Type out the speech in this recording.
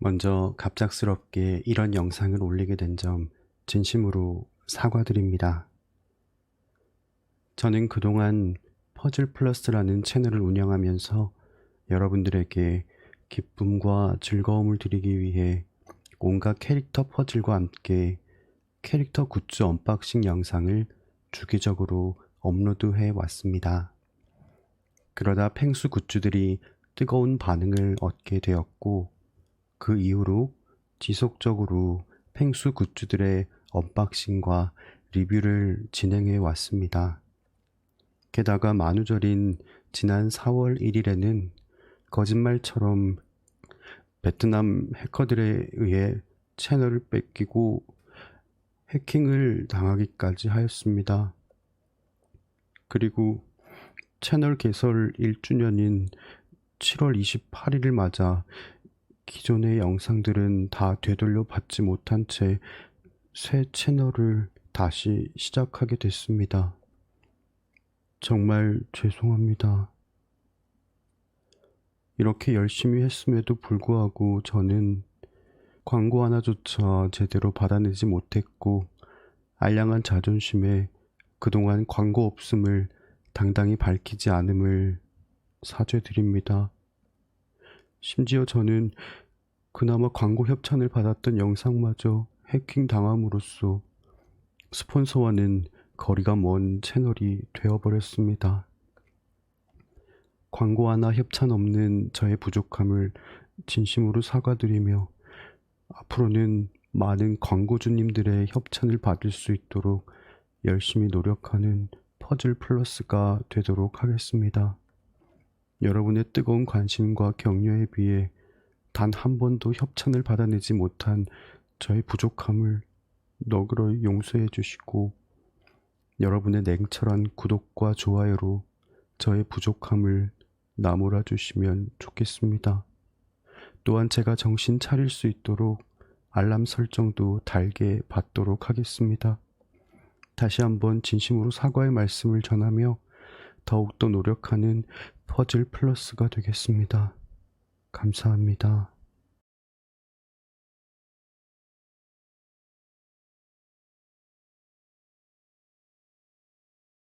먼저 갑작스럽게 이런 영상을 올리게 된 점 진심으로 사과드립니다. 저는 그동안 퍼즐 플러스라는 채널을 운영하면서 여러분들에게 기쁨과 즐거움을 드리기 위해 온갖 캐릭터 퍼즐과 함께 캐릭터 굿즈 언박싱 영상을 주기적으로 업로드해 왔습니다. 그러다 펭수 굿즈들이 뜨거운 반응을 얻게 되었고 그 이후로 지속적으로 펭수 굿즈들의 언박싱과 리뷰를 진행해 왔습니다. 게다가 만우절인 지난 4월 1일에는 거짓말처럼 베트남 해커들에 의해 채널을 뺏기고 해킹을 당하기까지 하였습니다. 그리고 채널 개설 1주년인 7월 28일을 맞아 기존의 영상들은 다 되돌려 받지 못한 채 새 채널을 다시 시작하게 됐습니다. 정말 죄송합니다. 이렇게 열심히 했음에도 불구하고 저는 광고 하나조차 제대로 받아내지 못했고 알량한 자존심에 그동안 광고 없음을 당당히 밝히지 않음을 사죄드립니다. 심지어 저는 그나마 광고 협찬을 받았던 영상마저 해킹 당함으로써 스폰서와는 거리가 먼 채널이 되어버렸습니다. 광고 하나 협찬 없는 저의 부족함을 진심으로 사과드리며 앞으로는 많은 광고주님들의 협찬을 받을 수 있도록 열심히 노력하는 퍼즐 플러스가 되도록 하겠습니다. 여러분의 뜨거운 관심과 격려에 비해 단 한 번도 협찬을 받아내지 못한 저의 부족함을 너그러이 용서해 주시고 여러분의 냉철한 구독과 좋아요로 저의 부족함을 나무라 주시면 좋겠습니다. 또한 제가 정신 차릴 수 있도록 알람 설정도 달게 받도록 하겠습니다. 다시 한번 진심으로 사과의 말씀을 전하며 더욱더 노력하는 퍼즐 플러스가 되겠습니다. 감사합니다.